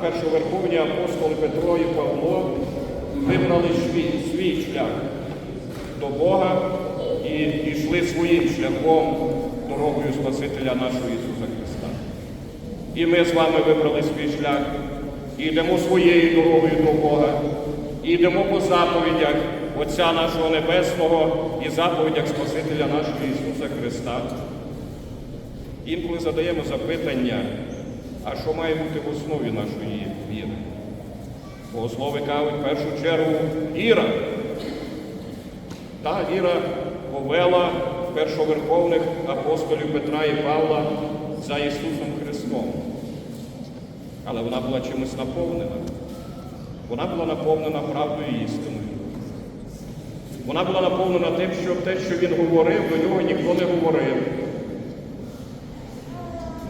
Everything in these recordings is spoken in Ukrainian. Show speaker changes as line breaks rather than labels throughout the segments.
першоверховні апостоли Петро і Павло вибрали свій, шлях до Бога і йшли своїм шляхом, дорогою Спасителя нашого Ісуса Христа. І ми з вами вибрали свій шлях, і йдемо своєю дорогою до Бога, і йдемо по заповідях Отця нашого Небесного і заповідях Спасителя нашого Ісуса Христа. Інколи задаємо запитання, а що має бути в основі нашої віри? Богослови кажуть в першу чергу віра. Та віра повела першоверховних апостолів Петра і Павла за Ісусом Христом. Але вона була чимось наповнена. Вона була наповнена правдою і істиною. Вона була наповнена тим, що те, що він говорив, до нього ніхто не говорив.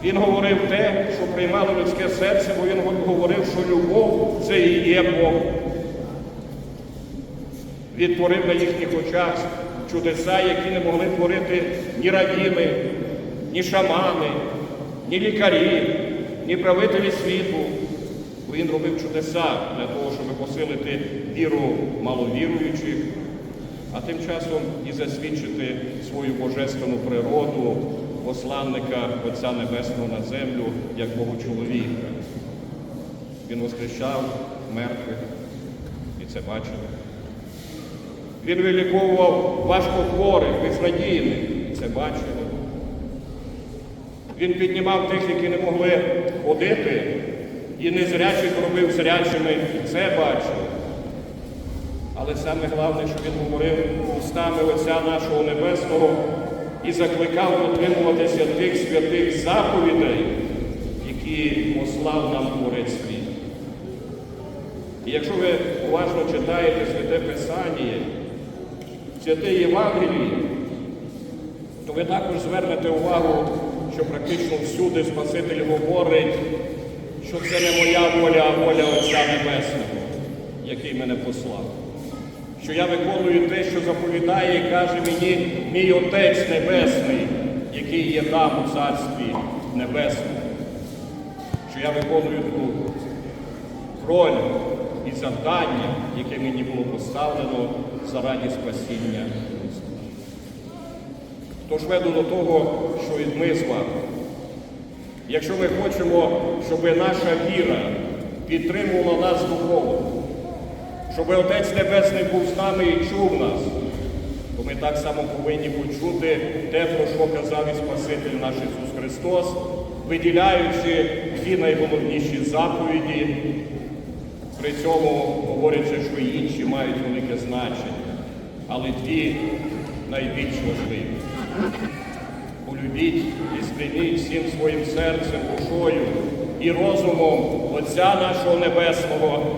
Він говорив те, що приймало людське серце, бо він говорив, що любов це і є Бог. Він творив на їхніх очах чудеса, які не могли творити ні равіни, ні шамани, ні лікарі, ні правителі світу. Бо він робив чудеса для того, щоб посилити віру маловіруючих, а тим часом і засвідчити свою божественну природу посланника Отця Небесного на землю як Богу чоловіка. Він воскрешав мертвих, і це бачили. Він виліковував важкохворих, безнадійних, і це бачили. Він піднімав тих, які не могли ходити, і незрячих робив зрячими, і це бачили. Але саме головне, що він говорив устами Отця нашого Небесного і закликав дотримуватися тих святих заповідей, які послав нам Творець світ. І якщо ви уважно читаєте Святе Писання, Святе Євангеліє, то ви також звернете увагу, що практично всюди Спаситель говорить, що це не моя воля, а воля Отця Небесного, який мене послав. Що я виконую те, що заповідає і каже мені мій Отець Небесний, який є там у Царстві Небесному. Що я виконую ту роль і завдання, яке мені було поставлено заради спасіння людства. Тож веду до того, що і ми з вами. Якщо ми хочемо, щоб наша віра підтримувала нас духовно, щоб Отець Небесний був з нами і чув нас, то ми так само повинні почути те, про що казав і Спаситель наш Ісус Христос, виділяючи дві найголовніші заповіді, при цьому говорячи, що інші мають велике значення, але дві найбільш важливі. Полюбіть і сприйміть всім своїм серцем, душою і розумом Отця нашого Небесного,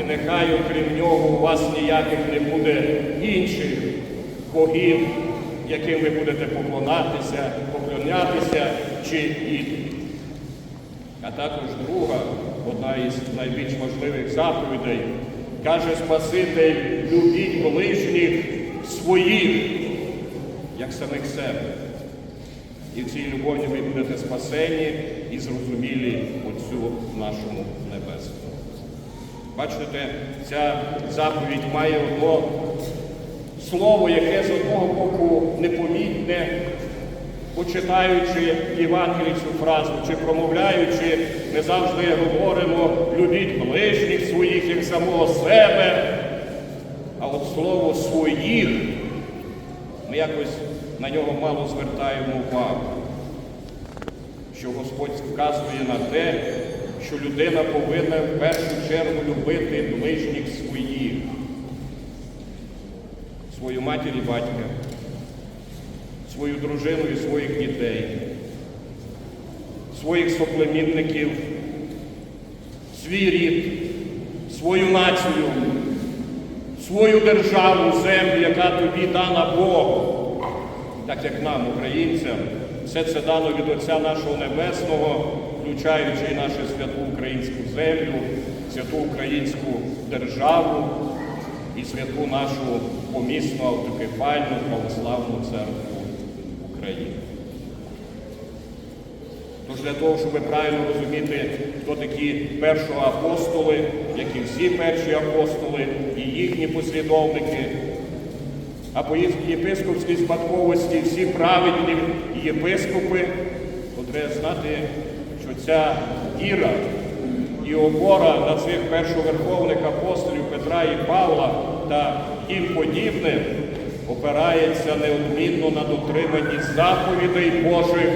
і нехай, окрім нього, у вас ніяких не буде інших богів, яким ви будете поклонатися, поклонятися чи ідти. А також друга, одна із найбільш важливих заповідей, каже Спаситель, любіть ближніх своїх, як самих себе. І в цій любові ви будете спасені і зрозумілі Отцю нашому Небесному. Бачите, ця заповідь має одно слово, яке з одного боку непомітне, почитаючи Євангелії фразу чи промовляючи, ми завжди говоримо любіть ближніх своїх як самого себе. А от слово своїх ми якось на нього мало звертаємо увагу, що Господь вказує на те, що людина повинна в першу чергу любити ближніх своїх, свою матір і батька, свою дружину і своїх дітей, своїх соплемінників, свій рід, свою націю, свою державу, землю, яка тобі дана Богом. Так як нам, українцям, все це дано від Отця нашого Небесного, включаючи нашу святу українську землю, святу українську державу і святу нашу помісну автокефальну православну церкву України. Тож для того, щоб правильно розуміти, хто такі першоапостоли, як і всі перші апостоли, і їхні послідовники, а по єпископській спадковості всі праведні єпископи, треба знати, ця віра і опора на цих першоверховних апостолів Петра і Павла та їм подібне опирається неодмінно на дотриманні заповідей Божих,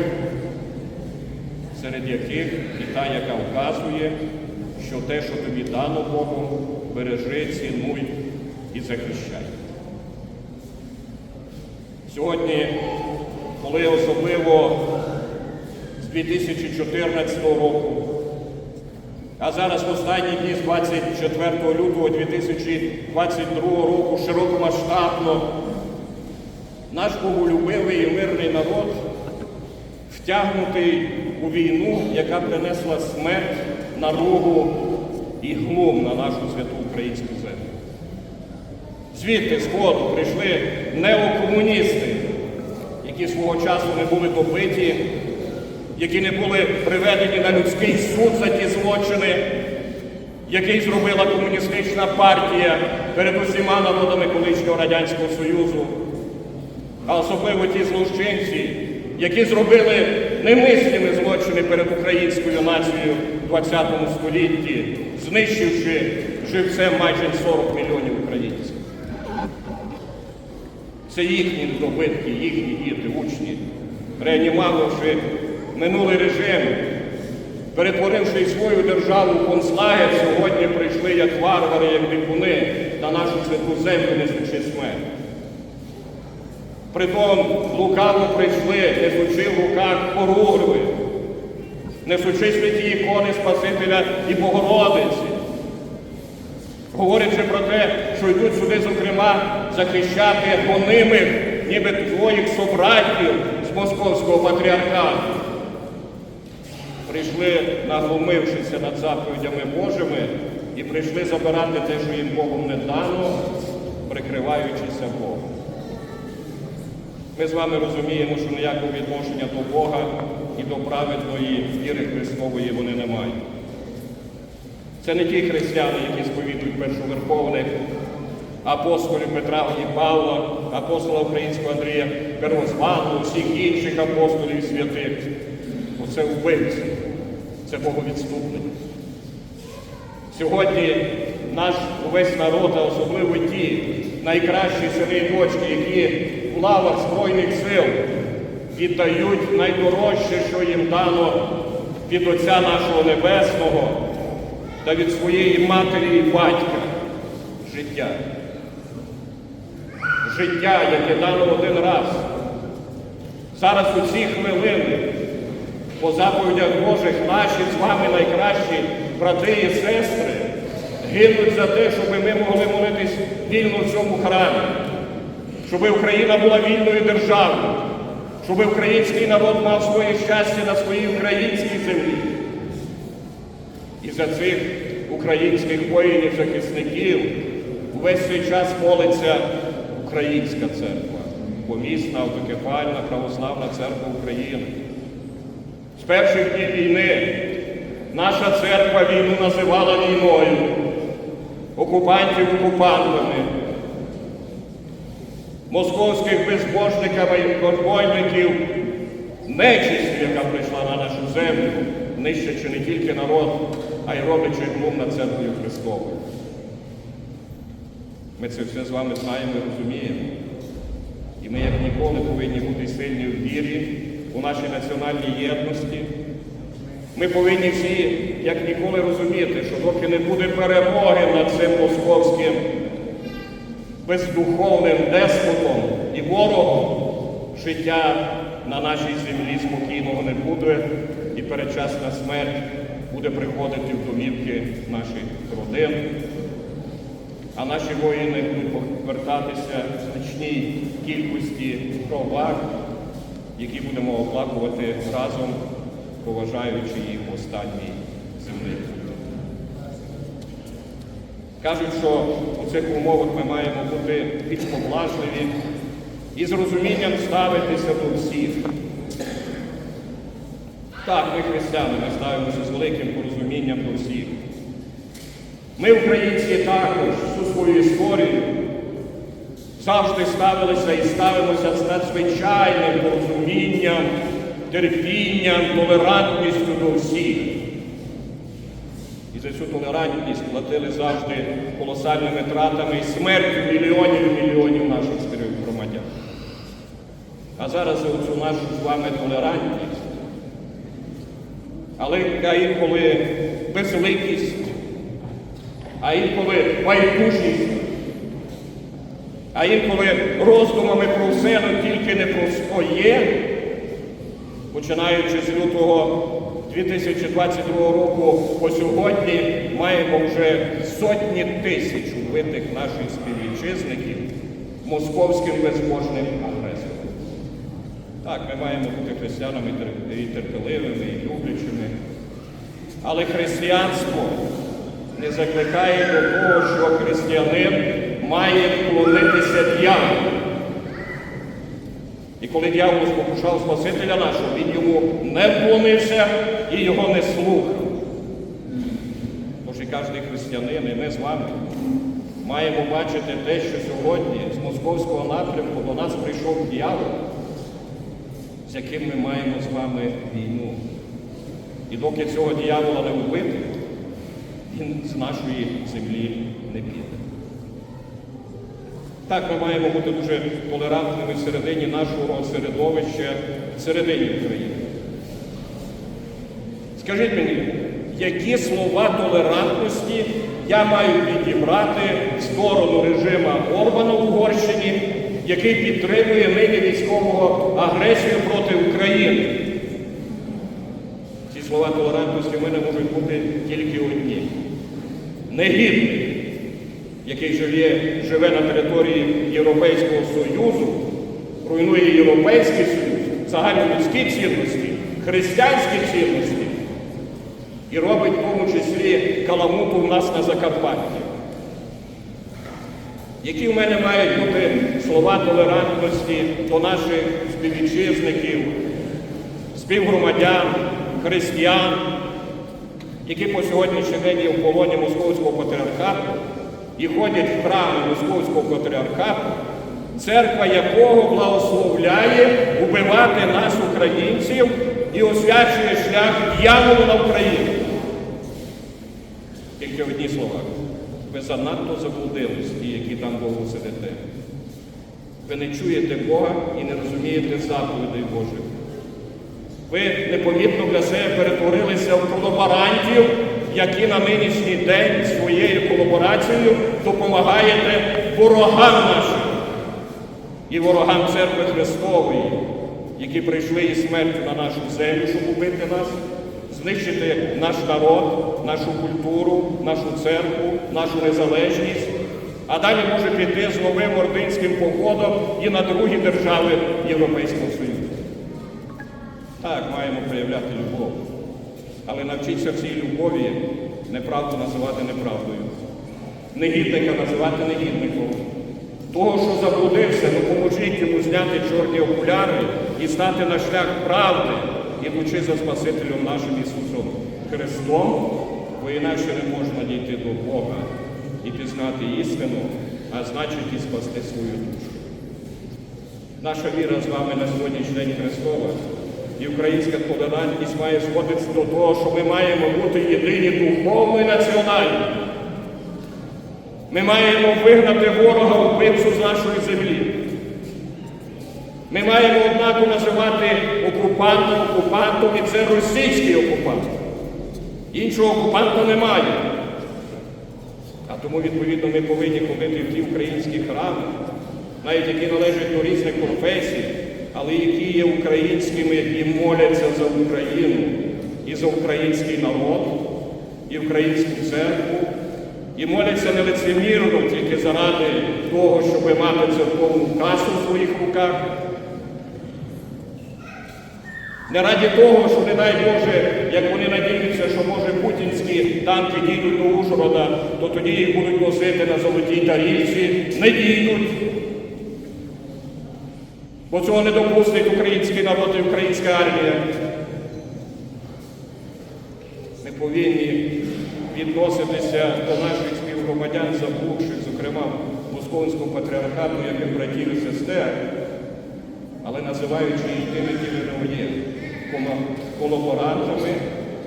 серед яких і та, яка вказує, що те, що тобі дано Богом, бережи, цінуй і захищай. Сьогодні, коли особливо 2014 року, а зараз в останні дні з 24 лютого 2022 року широкомасштабно наш боголюбивий і мирний народ втягнутий у війну, яка принесла смерть, наругу і глум на нашу святу українську землю. Звідти сходу прийшли неокомуністи, які свого часу не були добиті, які не були приведені на людський суд за ті злочини, який зробила комуністична партія перед усіма народами колишнього Радянського Союзу, а особливо ті злочинці, які зробили немислимі злочини перед українською нацією в ХХ столітті, знищивши живцем майже 40 мільйонів українців. Це їхні здобитки, їхні діти, учні, реанімувавши минулий режим, перетворивши свою державу в концлагер, сьогодні прийшли як варвари, як дикуни на нашу святу землю, несучи смерть. Притом лукаво прийшли, несучи в руках хоругви, несучи святі ікони Спасителя і Богородиці, говорячи про те, що йдуть сюди, зокрема, захищати гонимих, ніби твоїх собратів з московського патріархату. Прийшли, наглумившися над заповідями Божими, і прийшли забирати те, що їм Богом не дано, прикриваючися Богом. Ми з вами розуміємо, що ніякого відношення до Бога і до праведної віри Христової вони не мають. Це не ті християни, які сповідують першоверховних апостолів Петра і Павла, апостола українського Андрія Первозваного, всіх інших апостолів святих. Оце вбивці, це боговідступники. Сьогодні наш увесь народ, а особливо ті найкращі сини і дочки, які в лавах Збройних сил віддають найдорожче, що їм дано від Отця нашого Небесного та від своєї матері і батька життя. Життя, яке дано один раз. Зараз у ці хвилини, по заповідях Божих, наші з вами найкращі брати і сестри гинуть за те, щоб ми могли молитись вільно в цьому храмі, щоб Україна була вільною державою, щоб український народ мав своє щастя на своїй українській землі. І за цих українських воїнів-захисників увесь цей час молиться Українська церква, помісна, автокефальна, православна церква України. Перших днів війни наша церква війну називала війною, окупантів окупантами, московських безбожників і розбойників, нечистю, яка прийшла на нашу землю, нищачи не тільки народ, а й роблячи глум над церквою Христовою. Ми це все з вами знаємо і розуміємо. І ми, як ніколи, повинні бути сильні в вірі, у нашій національній єдності. Ми повинні всі, як ніколи, розуміти, що доки не буде перемоги над цим московським бездуховним деспотом і ворогом, життя на нашій землі спокійного не буде, і передчасна смерть буде приходити в домівки наших родин. А наші воїни будуть повертатися в значній кількості проваг, які будемо оплакувати разом, поважаючи їх останній землі. Кажуть, що у цих умовах ми маємо бути більш поблажливі і з розумінням ставитися до всіх. Так, ми християни, ми ставимося з великим порозумінням до всіх. Ми, українці, також всю свою історію завжди ставилися і ставимося з надзвичайним порозумінням, терпінням, толерантністю до всіх. І за цю толерантність платили завжди колосальними тратами і смертю мільйонів і мільйонів наших співгромадян. А зараз за цю нашу з вами толерантність, але інколи безликість, а інколи байдужість, а інколи роздумами про все, але тільки не про своє, починаючи з лютого 2022 року по сьогодні, маємо вже сотні тисяч убитих наших співвітчизників московським безбожним агресором. Так, ми маємо бути християнами і терпеливими, і люблячими. Але християнство не закликає до того, що християнин має вклонитися дьяволу. І коли дьявол спокушав Спасителя нашого, він йому не вклонився і його не слухав. Тож і кожен християнин, і ми з вами маємо бачити те, що сьогодні з московського напрямку до нас прийшов дьявол, з яким ми маємо з вами війну. І доки цього дьявола не вбити, він з нашої землі не піде. Так, ми маємо бути дуже толерантними всередині нашого середовища, всередині України. Скажіть мені, які слова толерантності я маю підібрати в сторону режима Орбана в Угорщині, який підтримує нині військову агресію проти України? Ці слова толерантності в мене можуть бути тільки одні. Негідник, який живе, живе на території Європейського Союзу, руйнує Європейський Союз, загальнолюдські цінності, християнські цінності і робить в тому числі каламуту в нас на Закарпатті. Які в мене мають бути слова толерантності до наших співвітчизників, співгромадян, християн, які по сьогоднішній день є в полоні Московського патріархату і ходять в храми Московського патріархату, церква якого благословляє убивати нас, українців, і освячує шлях дьяволу на Україну. Тільки одні слова. Ви занадто заблудились, ті, які там Богу сидите. Ви не чуєте Бога і не розумієте заповідей Божих. Ви непомітно для себе перетворилися в колаборантів, які на нинішній день своєю колаборацією допомагаєте ворогам нашим і ворогам церкви Христової, які прийшли із смертю на нашу землю, щоб убити нас, знищити наш народ, нашу культуру, нашу церкву, нашу незалежність, а далі може піти з новим ординським походом і на другі держави Європейського Союзу. Так, маємо проявляти любов. Але навчіться в цій любові неправду називати неправдою. Негідника називати негідником. Того, що заблудився, допоможіть йому зняти чорні окуляри і стати на шлях правди, ідучи за Спасителем нашим Ісусом Христом, бо інакше не можна дійти до Бога і пізнати істину, а значить і спасти свою душу. Наша віра з вами на сьогоднішній день Христова. І українська толерантність має сходитися до того, що ми маємо бути єдині духовно і національно. Ми маємо вигнати ворога вбивцю з нашої землі. Ми маємо однаково називати окупантом окупантом, і це російський окупант. Іншого окупанта немає. А тому, відповідно, ми повинні ходити в ті українські храми, навіть які належать до різних конфесій, але які є українськими і моляться за Україну, і за український народ, і українську церкву, і моляться не лицемірно тільки заради того, щоб мати церковну касу в своїх руках. Не раді того, що не дай Боже, як вони надіються, що може путінські танки дійдуть до Ужгорода, то тоді їх будуть носити на золотій тарілці, не дійдуть. Бо цього не допустить український народ і українська армія. Ми повинні відноситися до наших співгромадян, заблудших, зокрема Московського патріархату, як і братів і сестер, але називаючи їх тими, вони є, колаборантами,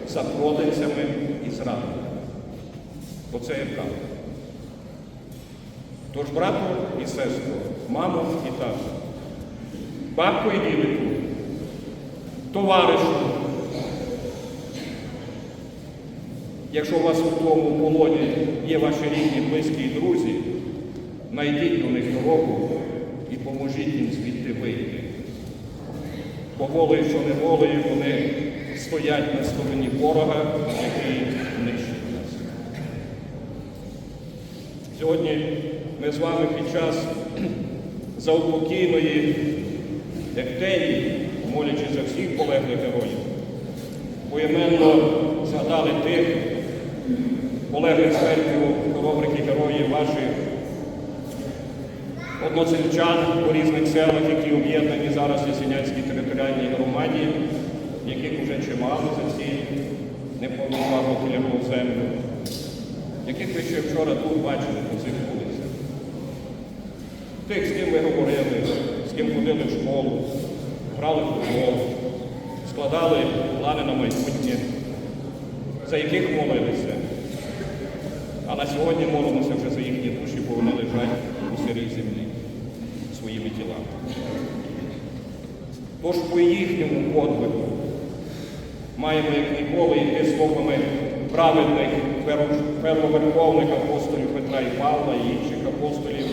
запроданцями і зрадниками. Бо це є правда. Тож, брату і сестру, маму і тату, бабку і дідику, товаришу, якщо у вас у тому полоні є ваші рідні, близькі і друзі, знайдіть до них дорогу і поможіть їм звідти вийти. Бо волею, що не волею, вони стоять на стороні ворога, який нищить нас. Сьогодні ми з вами під час заупокійної ектенії, молячи за всіх полеглих героїв, поіменно згадали тих полеглих смертю хоробрих і героїв ваших односельчан по різних селах, які об'єднані зараз в Ясенянській територіальній громаді, яких вже чимало за ці неповноправно тілягу землю, яких ви ще вчора тут бачили по цих вулицях. Тих, з ким ви говорили, з ким ходили в школу, грали в футбол, складали плани на майбутнє, за яких молилися. А на сьогодні молимося вже за їхні душі, бо вони лежать у сирій землі своїми тілами. Тож по їхньому подвигу маємо як ніколи йти словами праведних первоверховних апостолів Петра і Павла і інших апостолів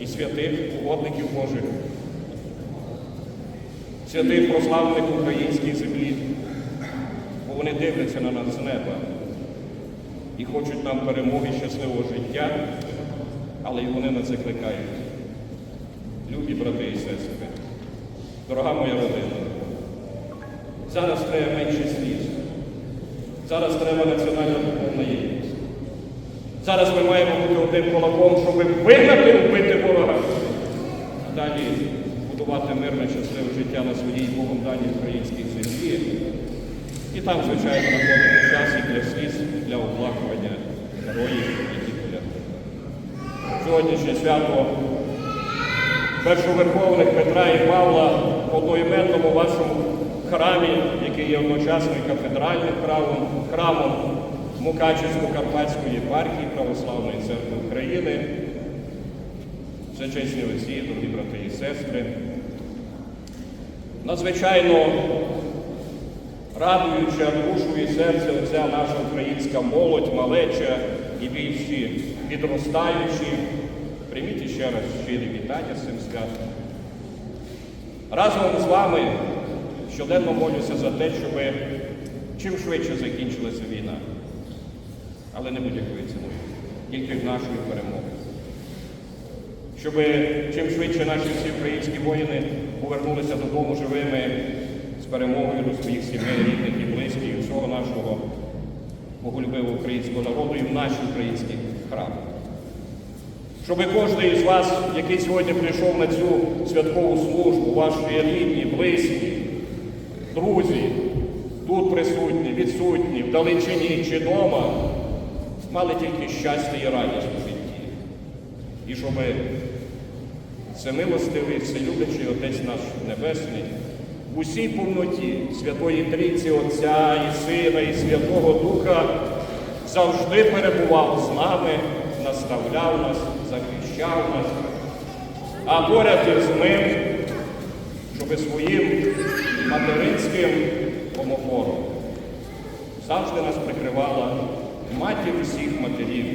і святих угодників Божих, святих прославлених українській землі, бо вони дивляться на нас з неба і хочуть нам перемоги щасливого життя, але й вони нас закликають. Любі брати і сестри, дорога моя родина, зараз треба менше сліз. Зараз треба національна духовна. Зараз ми маємо бути одним кулаком, щоб вигнати, вбити ворога, а далі будувати мирне, щасливе життя на своїй Богом даній українській землі. І там, звичайно, знаходити час і для сліз, для оплакування героїв, які полягли. Сьогоднішнє свято першоверховних Петра і Павла в одноіменному вашому храмі, який є одночасно і кафедральним храмом, храмом Мукачівсько-Карпатської єпархії Православної церкви України. Всечесні отці, дорогі брати і сестри. Надзвичайно радуюча душу і серце оця наша українська молодь, малеча і більші підростаючі. Прийміть іще раз щирі вітання з цим святом. Разом з вами щоденно молюся за те, щоб чим швидше закінчилася війна. Але не будь-якою ціною, тільки нашою перемогою. Щоб чим швидше наші всі українські воїни повернулися додому живими з перемогою до своїх сімей, рідних і близьких, і всього нашого боголюбивого українського народу і в наші українські храми. Щоб кожен із вас, який сьогодні прийшов на цю святкову службу, ваші рідні, близькі, друзі, тут присутні, відсутні, вдалечині чи вдома, мали тільки щастя і радість у житті. І щоб всемилостивий, вселюбячий Отець наш Небесний, в усій повноті Святої Трійці Отця і Сина, і Святого Духа завжди перебував з нами, наставляв нас, захищав нас, а поряд із ним, щоб своїм материнським помофором завжди нас прикривала матір всіх матерів,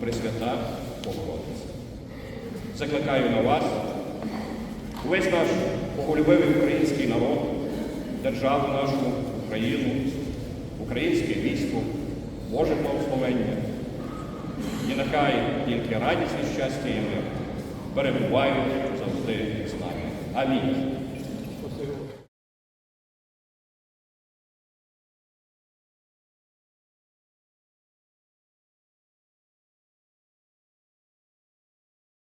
Пресвята Богородиця. Закликаю на вас, весь наш боголюбивий український народ, державу нашу, Україну, українське військо, Боже благословення. І нехай тільки радість і щастя і мир перебувають завжди з нами. Амінь.